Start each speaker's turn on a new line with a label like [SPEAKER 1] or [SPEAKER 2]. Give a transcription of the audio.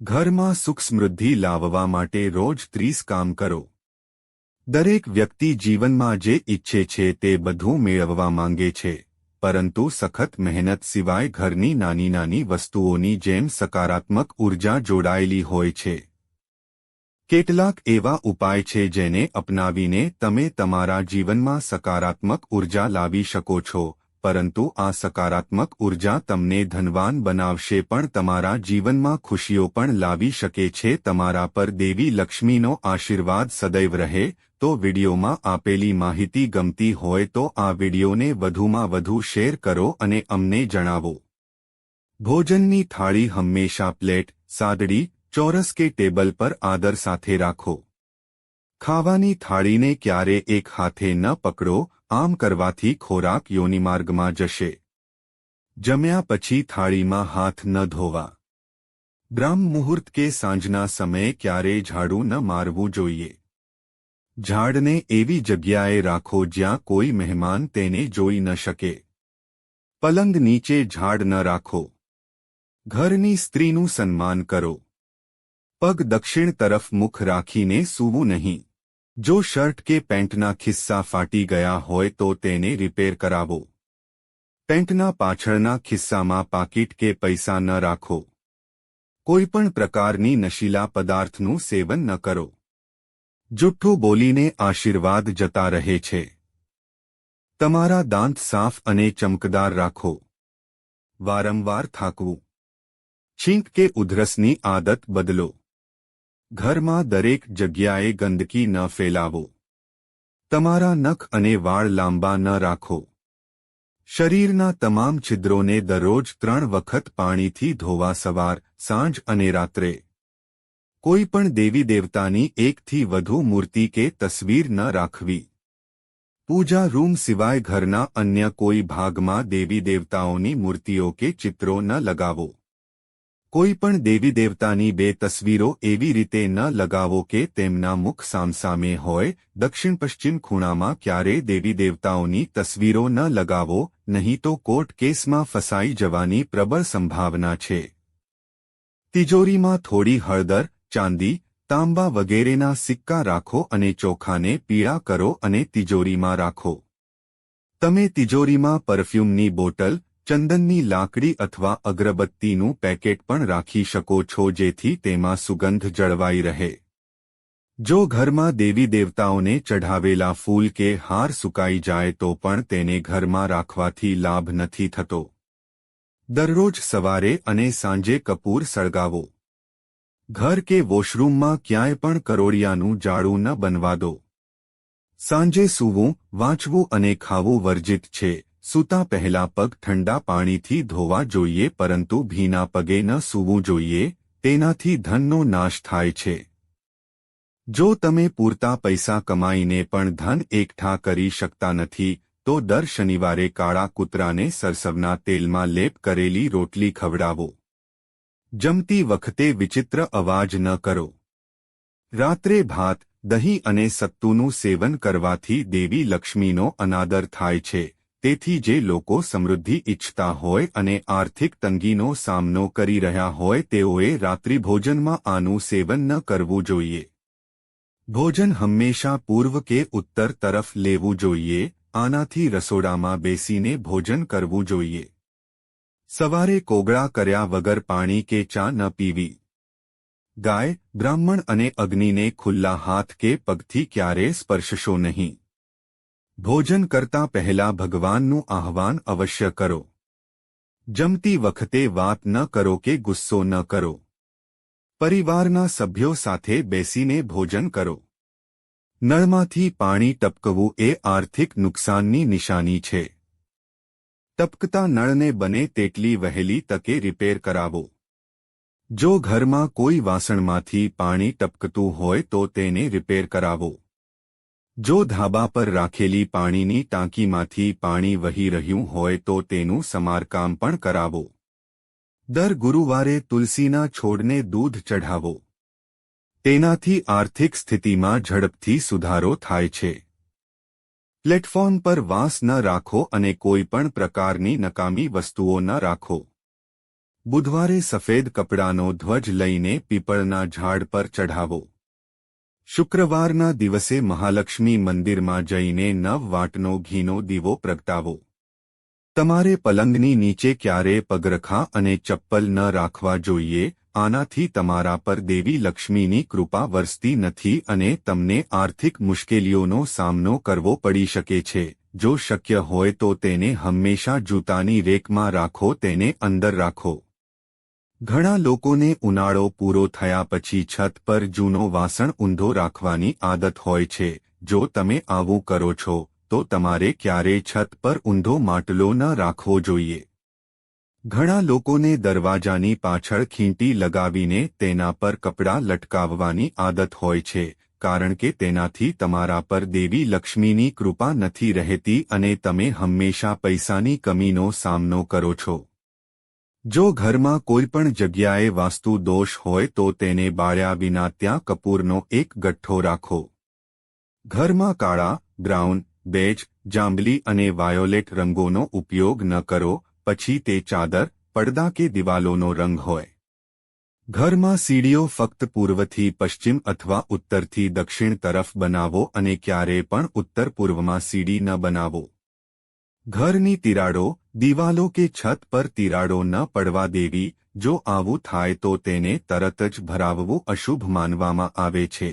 [SPEAKER 1] ઘરમાં સુખ સમૃદ્ધિ લાવવા માટે રોજ ત્રીસ કામ કરો. દરેક વ્યક્તિ જીવનમાં જે ઈચ્છે છે તે બધું મેળવવા માંગે છે, પરંતુ સખત મહેનત સિવાય ઘરની નાની નાની વસ્તુઓની જેમ સકારાત્મક ઊર્જા જોડાયેલી હોય છે. કેટલાક એવા ઉપાય છે જેને અપનાવીને તમે તમારા જીવનમાં સકારાત્મક ઊર્જા લાવી શકો છો પરંતુ આ સકારાત્મક ઊર્જા તમને ધનવાન બનાવશે પણ તમારા જીવનમાં ખુશીઓ પણ લાવી શકે છે. તમારા પર દેવી લક્ષ્મીનો આશીર્વાદ સદૈવ રહે, તો વિડીયોમાં આપેલી માહિતી ગમતી હોય તો આ વિડીયોને વધુમાં વધુ શેર કરો અને અમને જણાવો. ભોજનની થાળી હંમેશા પ્લેટ, સાદડી, ચોરસ કે ટેબલ પર આદર સાથે રાખો. ખાવાની થાળીને ક્યારે એક હાથે ન પકડો આમ કરવાથી ખોરાક યોનિમાર્ગમાં જશે. જમ્યા પછી થાળીમાં હાથ ન ધોવા. બ્રાહ્મ મુહૂર્ત કે સાંજના સમયે ક્યારે ઝાડું ન મારવું જોઈએ. ઝાડને એવી જગ્યાએ રાખો જ્યાં કોઈ મહેમાન તેને જોઈ ન શકે. પલંગ નીચે ઝાડ ન રાખો. ઘરની સ્ત્રીનું સન્માન કરો. પગ દક્ષિણ તરફ મુખ રાખીને સૂવું નહીં. જો શર્ટ કે પેન્ટના ખિસ્સા ફાટી ગયા હોય તો તેને રિપેર કરાવો. પેન્ટના પાછળના ખિસ્સામાં પાકીટ કે પૈસા ન રાખો. કોઈપણ પ્રકારની નશીલા પદાર્થનું સેવન ન કરો. જુઠ્ઠું બોલીને આશીર્વાદ જતા રહે છે. તમારા દાંત સાફ અને ચમકદાર રાખો. વારંવાર થાકવું. છીંક કે ઉધરસની આદત બદલો. ઘરમાં દરેક જગ્યાએ ગંદકી ન ફેલાવો. તમારા નખ અને વાળ લાંબા ન રાખો. શરીરના તમામ છિદ્રોને દરરોજ ત્રણ વખત પાણીથી ધોવા સવાર, સાંજ અને રાત્રે. કોઈ પણ દેવી દેવતાની એકથી વધુ મૂર્તિ કે તસવીર ન રાખવી. પૂજા રૂમ સિવાય ઘરના અન્ય કોઈ ભાગમાં દેવી દેવતાઓની મૂર્તિઓ કે ચિત્રો ન લગાવો. કોઈ પણ દેવી દેવતાની બે તસવીરો એવી રીતે ન લગાવો કે તેમના મુખ સામસામે હોય, દક્ષિણ પશ્ચિમ ખૂણામાં ક્યારે દેવી દેવતાઓની તસવીરો ન લગાવો, નહીં તો કોર્ટ કેસમાં ફસાઈ જવાની પ્રબળ સંભાવના છે. તિજોરીમાં થોડી હળદર, ચાંદી, તાંબા વગેરેના સિક્કા રાખો અને ચોખાને પીળા કરો અને તિજોરીમાં રાખો. તમે તિજોરીમાં પરફ્યુમની બોટલ ચંદનની લાકડી અથવા અગરબત્તીનું પેકેટ પણ રાખી શકો છો જેથી તેમાં સુગંધ જળવાઈ રહે. જો ઘરમાં દેવી દેવતાઓને ચઢાવેલા ફૂલ કે હાર સુકાઈ જાય તો પણ તેને ઘરમાં રાખવાથી લાભ નથી થતો. દરરોજ સવારે અને સાંજે કપૂર સળગાવો. ઘર કે વોશરૂમમાં ક્યાંય પણ કરોડિયાનું જાડું ન બનવા દો. સાંજે સૂવું, વાંચવું અને ખાવું વર્જિત છે. સૂતા પહેલા પગ ઠંડા પાણીથી ધોવા જોઈએ પરંતુ ભીના પગે ન સૂવું જોઈએ, તેનાથી ધનનો નાશ થાય છે. જો તમે પૂરતા પૈસા કમાઈને પણ ધન એકઠા કરી શકતા નથી, તો દર શનિવારે કાળા કૂતરાને સરસવના તેલમાં લેપ કરેલી રોટલી ખવડાવો. જમતી વખતે વિચિત્ર અવાજ ન કરો. રાત્રે ભાત, દહીં અને સત્તુનું સેવન કરવાથી દેવી લક્ષ્મીનો અનાદર થાય છે. તેથી જે લોકો સમૃદ્ધિ ઇચ્છતા હોય અને આર્થિક તંગીનો સામનો કરી રહ્યા હોય તેઓએ રાત્રિભોજનમાં આનું સેવન ન કરવું જોઈએ. ભોજન હંમેશા પૂર્વ કે ઉત્તર તરફ લેવું જોઈએ, આનાથી રસોડામાં બેસીને ભોજન કરવું જોઈએ. સવારે કોગળા કર્યા વગર પાણી કે ચા ન પીવી. ગાય, બ્રાહ્મણ અને અગ્નિને ખુલ્લા હાથ કે પગથી ક્યારે સ્પર્શશો નહીં. ભોજન કરતા પહેલા ભગવાનનું આહવાન અવશ્ય કરો. જમતી વખતે વાત ન કરો કે ગુસ્સો ન કરો. પરિવારના સભ્યો સાથે બેસીને ભોજન કરો. નળમાંથી પાણી ટપકવું એ આર્થિક નુકસાનની નિશાની છે. ટપકતા નળને બને તેટલી વહેલી તકે રિપેર કરાવો. જો ઘરમાં કોઈ વાસણમાંથી પાણી ટપકતું હોય તો તેને રિપેર કરાવો. જો ધાબા પર રાખેલી પાણીની ટાંકીમાંથી પાણી વહી રહ્યું હોય તો તેનું સમારકામ પણ કરાવો. દર ગુરુવારે તુલસીના છોડને દૂધ ચઢાવો. તેનાથી આર્થિક સ્થિતિમાં ઝડપથી સુધારો થાય છે. પ્લેટફોર્મ પર વાંસ ન રાખો અને કોઈ પણ પ્રકારની નકામી વસ્તુઓ ન રાખો. બુધવારે સફેદ કપડાનો ધ્વજ લઈને પીપળના ઝાડ પર ચઢાવો. શુક્રવારના દિવસે મહાલક્ષ્મી મંદિરમાં જઈને નવ વાટનો ઘીનો દીવો પ્રગટાવો. તમારે પલંગની નીચે ક્યારે પગરખા અને ચપ્પલ ન રાખવા જોઈએ, આનાથી તમારા પર દેવી લક્ષ્મીની કૃપા વરસતી નથી અને તમને આર્થિક મુશ્કેલીઓનો સામનો કરવો પડી શકે છે. જો શક્ય હોય તો તેને હંમેશા જૂતાની રેકમાં રાખો, તેને અંદર રાખો. ઘણા લોકોને ઉનાળો પૂરો થયા પછી છત પર જૂનો વાસણ ઊંધો રાખવાની આદત હોય છે. જો તમે આવું કરો છો, તો તમારે ક્યારેય છત પર ઊંધો માટલો ન રાખવો જોઈએ. ઘણા લોકોને દરવાજાની પાછળ ખીંટી લગાવીને તેના પર કપડાં લટકાવવાની આદત હોય છે, કારણ કે તેનાથી તમારા પર દેવી લક્ષ્મીની કૃપા નથી રહેતી અને તમે હંમેશા પૈસાની કમીનો સામનો કરો છો. જો ઘરમાં કોઈપણ જગ્યાએ વાસ્તુ દોષ હોય તો તેને બાળ્યા વિના ત્યાં કપૂરનો એક ગઠ્ઠો રાખો. ઘરમાં કાળા, બ્રાઉન, બેજ, જાંબલી અને વાયોલેટ રંગોનો ઉપયોગ ન કરો, પછી તે ચાદર, પડદા કે દિવાલોનો રંગ હોય. ઘરમાં સીડીઓ ફક્ત પૂર્વથી પશ્ચિમ અથવા ઉત્તરથી દક્ષિણ તરફ બનાવો અને ક્યારેય પણ ઉત્તર પૂર્વમાં સીડી ન બનાવો. ઘરની તિરાડો દિવાલો કે છત પર તિરાડો ન પડવા દેવી, જો આવું થાય તો તેને તરત જ ભરાવવું અશુભ માનવામાં આવે છે.